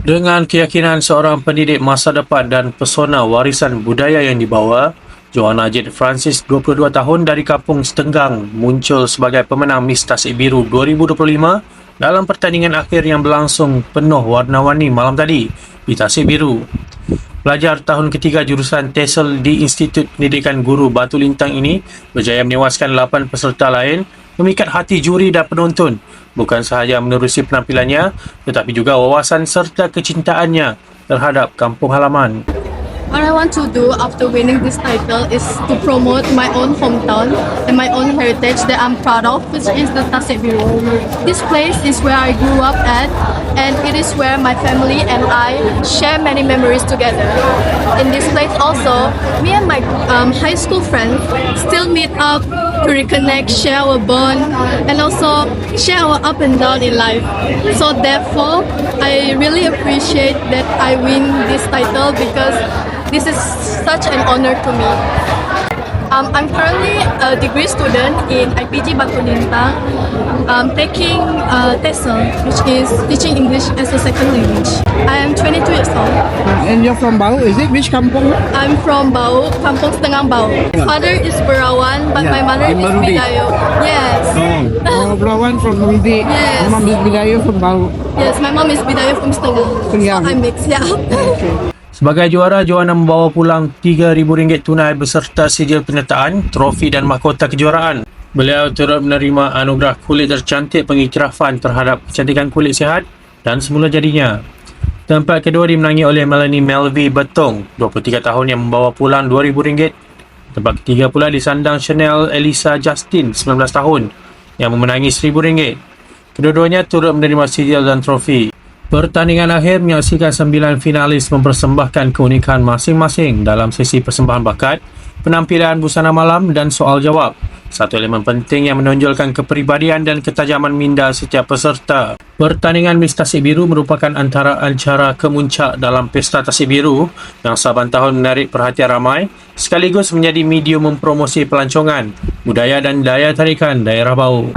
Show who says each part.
Speaker 1: Dengan keyakinan seorang pendidik masa depan dan pesona warisan budaya yang dibawa, Joanna Jade Francis, 22 tahun dari kampung Setenggang, muncul sebagai pemenang Miss Tasik Biru 2025 dalam pertandingan akhir yang berlangsung penuh warna-warni malam tadi di Tasik Biru. Pelajar tahun ketiga jurusan TESOL di Institut Pendidikan Guru Batu Lintang ini berjaya menewaskan 8 peserta lain memikat hati juri dan penonton bukan sahaja menerusi penampilannya tetapi juga wawasan serta kecintaannya terhadap kampung halaman.
Speaker 2: What I want to do after winning this title is to promote my own hometown and my own heritage that I'm proud of, which is the Tasik Biru. This place is where I grew up at, and it is where my family and I share many memories together. In this place also, me and my um, high school friends still meet up to reconnect, share our bond, and also share our up and down in life. So therefore, I really appreciate that I win this title because this is such an honor to me. Um, I'm currently a degree student in IPG Batu Lintang, um, taking uh, TESOL, which is teaching English as a second language. I am 22 years old.
Speaker 3: And you're from Bau, is it? Which kampung?
Speaker 2: I'm from Bau, Kampung Setengah Bau. My Father is Berawan, but
Speaker 3: Yeah,
Speaker 2: my mother is
Speaker 3: Marudi.
Speaker 2: Bidayo. Yes.
Speaker 3: Oh, Brawan from Mudi.
Speaker 2: Yes.
Speaker 3: My mom is Bidayo from Bau.
Speaker 2: Yes, my mom is Bidayo from
Speaker 3: Setengah.
Speaker 2: So I mix, yeah.
Speaker 1: Sebagai juara, Joanna membawa pulang RM3,000 tunai beserta sijil penyertaan, trofi dan mahkota kejuaraan. Beliau turut menerima anugerah kulit tercantik pengiktirafan terhadap kecantikan kulit sihat dan semula jadinya. Tempat kedua dimenangi oleh Melanie Melvi Betong, 23 tahun yang membawa pulang RM2,000. Tempat ketiga pula disandang Chanel Elisa Justin, 19 tahun, yang memenangi RM1,000. Kedua-duanya turut menerima sijil dan trofi. Pertandingan akhir menyaksikan sembilan finalis mempersembahkan keunikan masing-masing dalam sesi persembahan bakat, penampilan busana malam dan soal jawab. Satu elemen penting yang menonjolkan kepribadian dan ketajaman minda setiap peserta. Pertandingan Miss Tasik Biru merupakan antara acara kemuncak dalam Pesta Tasik Biru yang saban tahun menarik perhatian ramai sekaligus menjadi medium mempromosi pelancongan, budaya dan daya tarikan daerah Bau.